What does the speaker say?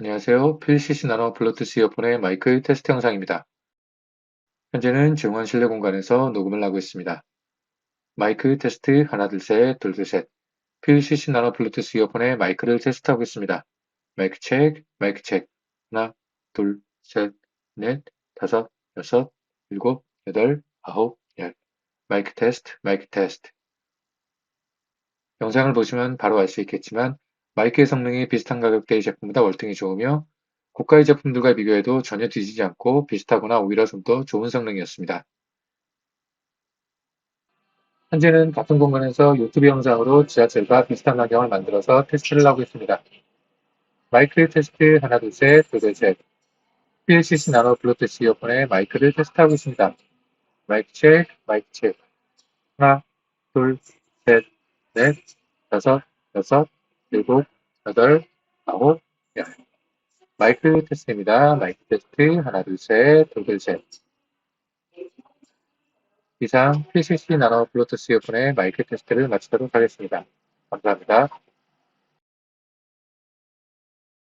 안녕하세요. PCC 나노 블루투스 이어폰의 마이크 테스트 영상입니다. 현재는 증원 실내 공간에서 녹음을 하고 있습니다. 마이크 테스트 하나 둘셋 둘 둘셋 PCC 나노 블루투스 이어폰의 마이크를 테스트하고 있습니다. 마이크 체크 마이크 체크 하나 둘셋넷 다섯 여섯 일곱 여덟 아홉 열 마이크 테스트 마이크 테스트 영상을 보시면 바로 알 수 있겠지만 마이크의 성능이 비슷한 가격대의 제품보다 월등히 좋으며 고가의 제품들과 비교해도 전혀 뒤지지 않고 비슷하거나 오히려 좀 더 좋은 성능이었습니다. 현재는 같은 공간에서 유튜브 영상으로 지하철과 비슷한 환경을 만들어서 테스트를 하고 있습니다. 마이크 테스트 하나 둘셋 둘셋 PLCC 나노 블루투스 이어폰의 마이크를 테스트하고 있습니다. 마이크 체크 마이크 체크 하나 둘셋넷 다섯 여섯 일곱 여덟 아홉 열 마이크 테스트입니다. 마이크 테스트 하나 둘셋 둘셋 이상 PCC 나노 블루투스 이어폰의 마이크 테스트를 마치도록 하겠습니다. 감사합니다.